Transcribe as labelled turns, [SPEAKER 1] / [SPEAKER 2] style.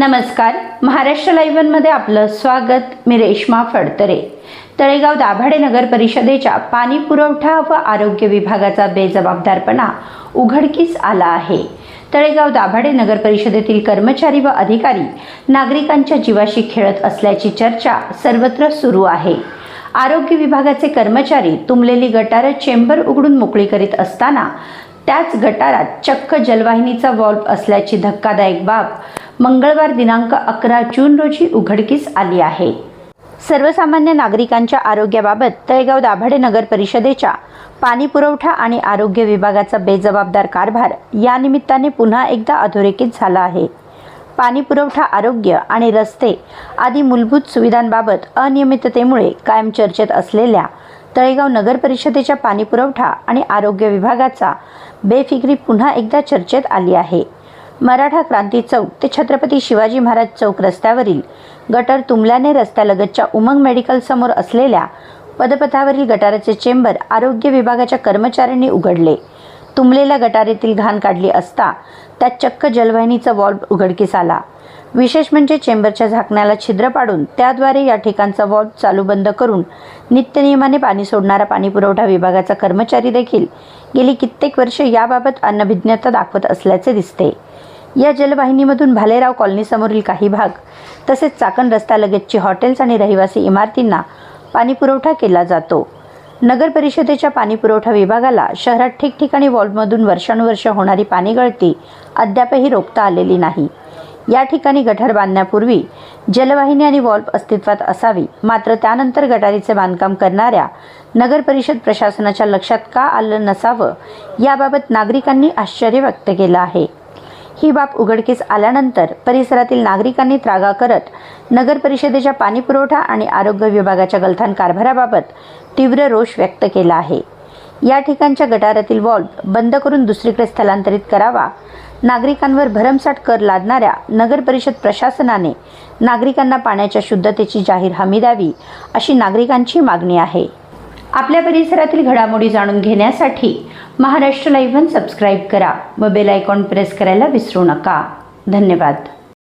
[SPEAKER 1] नमस्कार. महाराष्ट्र लाईव्हमध्ये आपलं स्वागत. मी रेश्मा फडतरे. तळेगाव दाभाडे नगर परिषदेच्या पाणी पुरवठा व आरोग्य विभागाचा बेजबाबदारपणा उघडकीस आला आहे. तळेगाव दाभाडे नगर परिषदेतील कर्मचारी व अधिकारी नागरिकांच्या जीवाशी खेळत असल्याची चर्चा सर्वत्र सुरू आहे. आरोग्य विभागाचे कर्मचारी तुंबलेली गटारं चेंबर उघडून मोकळी करीत असताना त्याच गटारात चक्क जलवाहिनीचा वॉल्व असल्याची धक्कादायक बाब मंगळवार दिनांक अकरा जून रोजी उघडकीस आली आहे. सर्वसामान्य नागरिकांच्या आरोग्याबाबत तळेगाव दाभाडे नगर परिषदेच्या पाणी पुरवठा आणि आरोग्य विभागाचा बेजबाबदार कारभार या निमित्ताने पुन्हा एकदा अधोरेखित झाला आहे. पाणी पुरवठा आरोग्य आणि रस्ते आदी मूलभूत सुविधांबाबत अनियमिततेमुळे कायम चर्चेत असलेल्या तळेगाव नगर परिषदेच्या पाणी पुरवठा आणि आरोग्य विभागाचा बेफिक्री पुन्हा एकदा चर्चेत आली आहे. मराठा क्रांती चौक ते छत्रपती शिवाजी महाराज चौक रस्त्यावरील गटर तुंबल्याने रस्त्यालगतच्या उमंग मेडिकल समोर असलेल्या पदपथावरील गटाराचे चेंबर आरोग्य विभागाच्या कर्मचाऱ्यांनी उघडले. तुंबलेल्या गटारेतील घाण काढली असता त्यात चक्क जलवाहिनीचा वॉल्व उघडकीस आला. विशेष म्हणजे चेंबरच्या झाकण्याला छिद्र पाडून त्याद्वारे या ठिकाणचा वॉल्व चालू बंद करून नित्यनियमाने पाणी सोडणारा पाणी पुरवठा विभागाचा कर्मचारी देखील गेली कित्येक वर्षे याबाबत अनभिज्ञता दाखवत असल्याचे दिसते. या जलवाहिनीमधून भालेराव कॉलनीसमोरील काही भाग तसेच चाकण रस्त्यालगतची हॉटेल्स आणि रहिवासी इमारतींना पाणी पुरवठा केला जातो. नगर परिषदेच्या पाणी पुरवठा विभागाला शहरात ठिकठिकाणी वॉल्वमधून वर्षानुवर्ष होणारी पाणी गळती अद्यापही रोखता आलेली नाही. या ठिकाणी गटार बांधण्यापूर्वी जलवाहिनी आणि वॉल्व अस्तित्वात असावी. मात्र त्यानंतर गटारीचे बांधकाम करणाऱ्या नगर परिषद प्रशासनाच्या लक्षात का आलं नसावं याबाबत नागरिकांनी आश्चर्य व्यक्त केलं आहे. ही बाब उघडकीस आल्यानंतर परिसरातील नागरिकांनी त्रागा करत नगर परिषदेच्या पाणी पुरवठा आणि आरोग्य विभागाच्या गलथान कारभाराबाबत तीव्र रोष व्यक्त केला आहे. या ठिकाणच्या गटारातील वॉल्व बंद करून दुसरीकडे स्थलांतरित करावा नागरिकांवर भरमसाठ कर लादणाऱ्या नगर परिषद प्रशासनाने नागरिकांना पाण्याच्या शुद्धतेची जाहीर हमी द्यावी अशी नागरिकांची मागणी आहे. आपल्या परिसरातील घडामोडी जाणून घेण्यासाठी महाराष्ट्र लाईव्हन सबस्क्राईब करा व बेल आयकॉन प्रेस करायला विसरू नका. धन्यवाद.